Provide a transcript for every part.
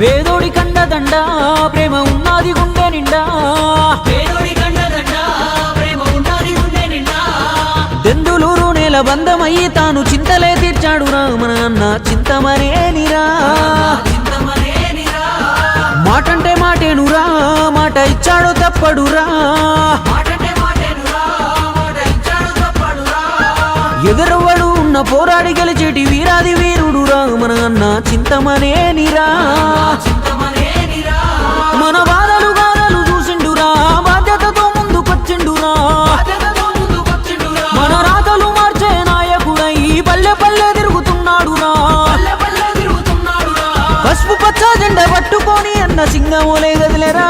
పేదోడి కండదండ ప్రేమ ఉన్నది గుండె నిండా. పేదోడి కండదండ ప్రేమ ఉన్నది గుండె నిండా. దెందులూరు నేల బంధమయ్యి తాను చింతలే తీర్చాడు మన అన్న చింతమనేనిరా మాటంటే మాటేనురా మాట ఇచ్చాడు తప్పడురా మాటంటే పోరాడి గెలిచేటి వీరాది వీరుడురా మన అన్న చింతమనేనిరా చింతమనేనిరా మన బాధలు బాధలు చూసిండురా బాధ్యతతో ముందుకొచ్చిండురా. మన రాతలు మార్చే నాయకుడై పల్లె పల్లె తిరుగుతున్నాడురా. పసుపు పచ్చ జెండా పట్టుకొని అన్న సింగమోలే గదిలేరా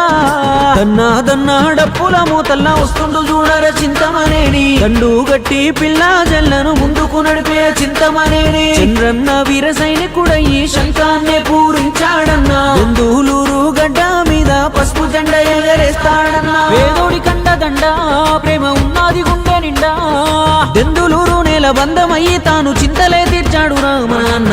దన్నా దన్నా డప్పుల మూతల్లా వస్తుండు చూడర చింతమనేని. దండు గట్టి పిల్ల జల్లను ముందుకు నడిపే చింతమనేని. చంద్రన్న వీర సైనికుడయ్యి శంఖాన్నే పూరించాడన్నా. బంధువులూరు గడ్డ మీద పసుపు జెండ ఎగరేస్తాడన్నా. పేదోడి కండ దండ ప్రేమ ఉన్నది గుండె నిండా. దెందులూరు నేల బంధమయ్యి తాను చింతలే తీర్చాడు రా మన అన్న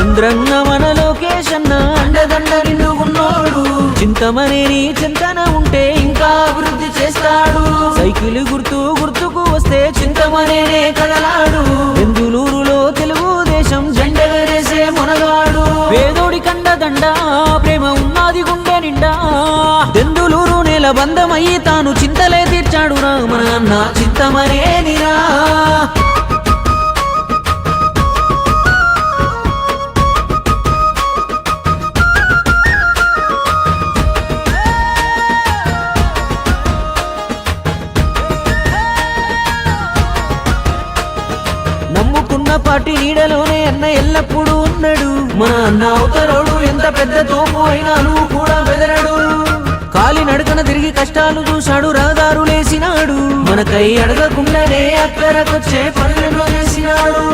చంద్రన్న మన లోకేష్ అన్న. అండదండ నిండుకున్నాడు చింతమనేని చింతన ఉంటే ఇంకా అభివృద్ధి చేస్తాడు. సైకిల్ గుర్తు గుర్తుకు వస్తే చింతమనేనే కదలాడు. బెందులూరులో తెలుగుదేశం జెండగరేసే మునగాడు. పేదోడి కండదండ ప్రేమ ఉన్నది గుండె నిండా. దెందులూరు నేల బంధమయ్యి తాను చింతలే తీర్చాడు రా మన అన్న చింతమనేనిరా నమ్ముకున్న పాటి నీడలోనే అన్న ఎల్లప్పుడూ ఉన్నాడు. మన అన్న అవతరోడు ఎంత పెద్ద తోపు అయినా నువ్వు కూడా బెదరడు. కాలి నడకన తిరిగి కష్టాలు చూశాడు రహదారు లేసినాడు. మనకై అడగకుండానే అక్కరకొచ్చే పనులను చేసినాడు.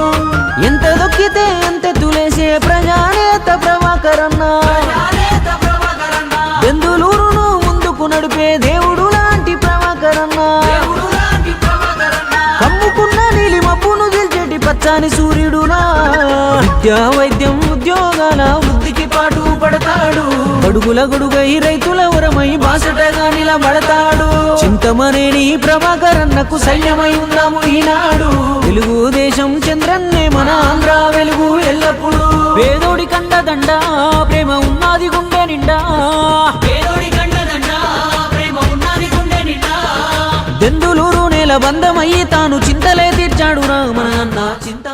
ఎంత దొక్కితే అంత తులేసే ప్రజానేత ప్రభాకరన్నా గెలిచేటి సూర్యుడు సూర్యుడునా? విద్యా వైద్యం ఉద్యోగాల వృద్ధికి పాటు పడతాడు. గడుగుల గొడుగై రైతుల ఉరమై బాసటగా నిలబడతాడు చింతమనేని ప్రభాకరన్నకు సైన్యమై ఉన్నాము ఈనాడు. తెలుగుదేశం చంద్రన్నే మన ఆంధ్ర వెలుగు ఎల్లప్పుడూ. పేదోడి కండదండ బంధమయ్యి తాను చింతలే తీర్చాడు రామన అన్న చింత